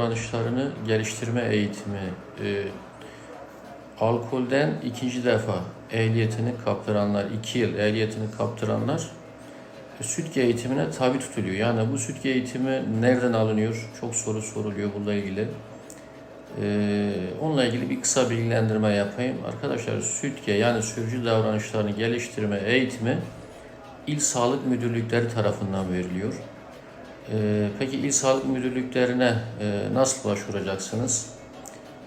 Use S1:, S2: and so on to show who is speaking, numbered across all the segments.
S1: davranışlarını geliştirme eğitimi, e, alkolden ikinci defa ehliyetini kaptıranlar, iki yıl ehliyetini kaptıranlar e, sütke eğitimine tabi tutuluyor. Yani bu sütke eğitimi nereden alınıyor? Çok soru soruluyor bununla ilgili. Ee, onunla ilgili bir kısa bilgilendirme yapayım. Arkadaşlar sütke yani sürücü davranışlarını geliştirme eğitimi İl Sağlık Müdürlükleri tarafından veriliyor. Ee, peki il sağlık müdürlüklerine e, nasıl başvuracaksınız?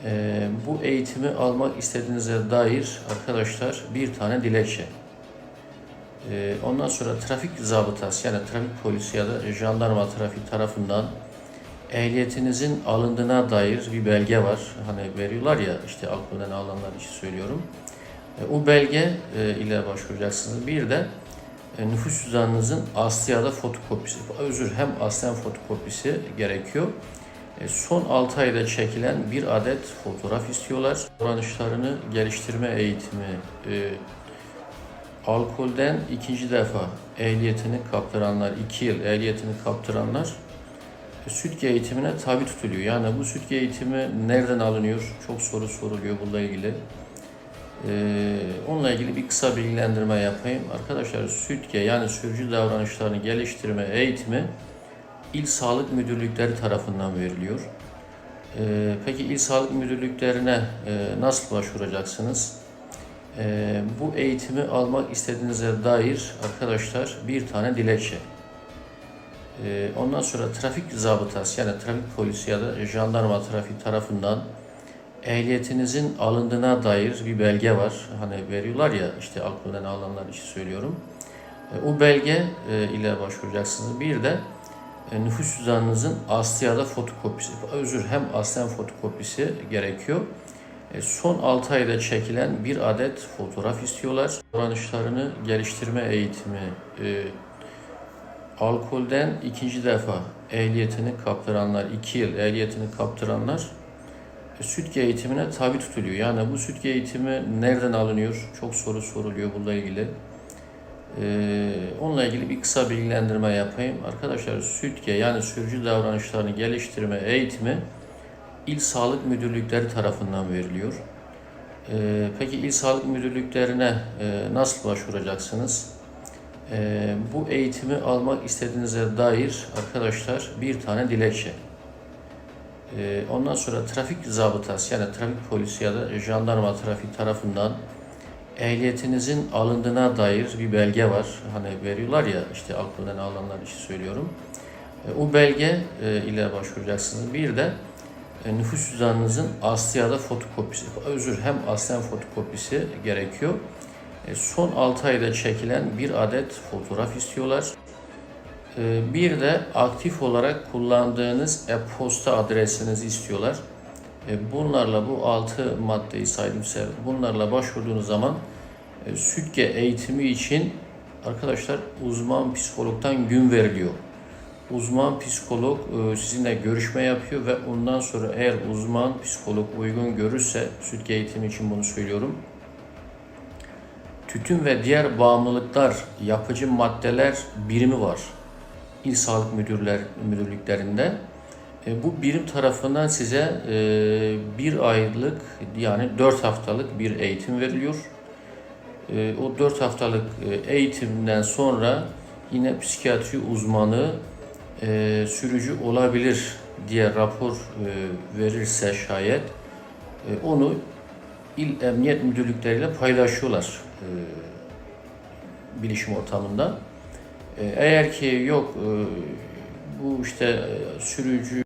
S1: Ee, bu eğitimi almak istediğinize dair arkadaşlar bir tane dilekçe. Ee, ondan sonra trafik zabıtası yani trafik polisi ya da jandarma trafik tarafından ehliyetinizin alındığına dair bir belge var. Hani veriyorlar ya işte alkolden alanlar için söylüyorum. E, o belge e, ile başvuracaksınız. Bir de e, nüfus cüzdanınızın aslı ya da fotokopisi. Özür hem aslı hem fotokopisi gerekiyor. E, Son 6 ayda çekilen bir adet fotoğraf istiyorlar. Davranışlarını geliştirme eğitimi, e, alkolden ikinci defa ehliyetini kaptıranlar, 2 yıl ehliyetini kaptıranlar e, sütke eğitimine tabi tutuluyor. Yani bu sütke eğitimi nereden alınıyor? Çok soru soruluyor bununla ilgili. Ee, onunla ilgili bir kısa bilgilendirme yapayım. Arkadaşlar sütke yani sürücü davranışlarını geliştirme eğitimi İl Sağlık Müdürlükleri tarafından veriliyor. Ee, peki il Sağlık Müdürlüklerine e, nasıl başvuracaksınız? Ee, bu eğitimi almak istediğinize dair arkadaşlar bir tane dilekçe. Ee, ondan sonra trafik zabıtası yani trafik polisi ya da jandarma trafik tarafından ehliyetinizin alındığına dair bir belge var. Hani veriyorlar ya işte alkolden alanlar için söylüyorum. E, O belge e, ile başvuracaksınız. Bir de e, nüfus cüzdanınızın aslı ya da fotokopisi. Özür hem aslı hem fotokopisi gerekiyor. Son 6 ayda çekilen bir adet fotoğraf istiyorlar. Davranışlarını geliştirme eğitimi, e, alkolden ikinci defa ehliyetini kaptıranlar, 2 yıl ehliyetini kaptıranlar e, sütke eğitimine tabi tutuluyor. Yani bu sütke eğitimi nereden alınıyor? Çok soru soruluyor bununla ilgili. Ee, onunla ilgili bir kısa bilgilendirme yapayım. Arkadaşlar sütke yani sürücü davranışlarını geliştirme eğitimi İl Sağlık Müdürlükleri tarafından veriliyor. Ee, peki il Sağlık Müdürlüklerine e, nasıl başvuracaksınız? Ee, bu eğitimi almak istediğinize dair arkadaşlar bir tane dilekçe. Ee, Ondan sonra trafik zabıtası yani trafik polisi ya da jandarma trafik tarafından ehliyetinizin alındığına dair bir belge var. Hani veriyorlar ya işte alkolden alanlar için söylüyorum. E, O belge e, ile başvuracaksınız. Bir de e, nüfus cüzdanınızın aslı ya da fotokopisi. Özür hem aslı hem fotokopisi gerekiyor. E, Son 6 ayda çekilen bir adet fotoğraf istiyorlar. Ee, Bir de aktif olarak kullandığınız e-posta adresinizi istiyorlar. E, Bunlarla bu 6 maddeyi saydım size. Bunlarla başvurduğunuz zaman e, sütke eğitimi için arkadaşlar uzman psikologdan gün veriliyor. Uzman psikolog e, sizinle görüşme yapıyor ve ondan sonra eğer uzman psikolog uygun görürse sütke eğitimi için bunu söylüyorum tütün ve diğer bağımlılıklar yapıcı maddeler birimi var. İl Sağlık Müdürler Müdürlüklerinde. E, bu birim tarafından size e, bir aylık yani dört haftalık bir eğitim veriliyor. E, o dört haftalık eğitimden sonra yine psikiyatri uzmanı sürücü olabilir diye rapor verirse şayet onu il emniyet müdürlükleriyle paylaşıyorlar bilişim ortamında. Eğer ki yok e, bu işte e, sürücü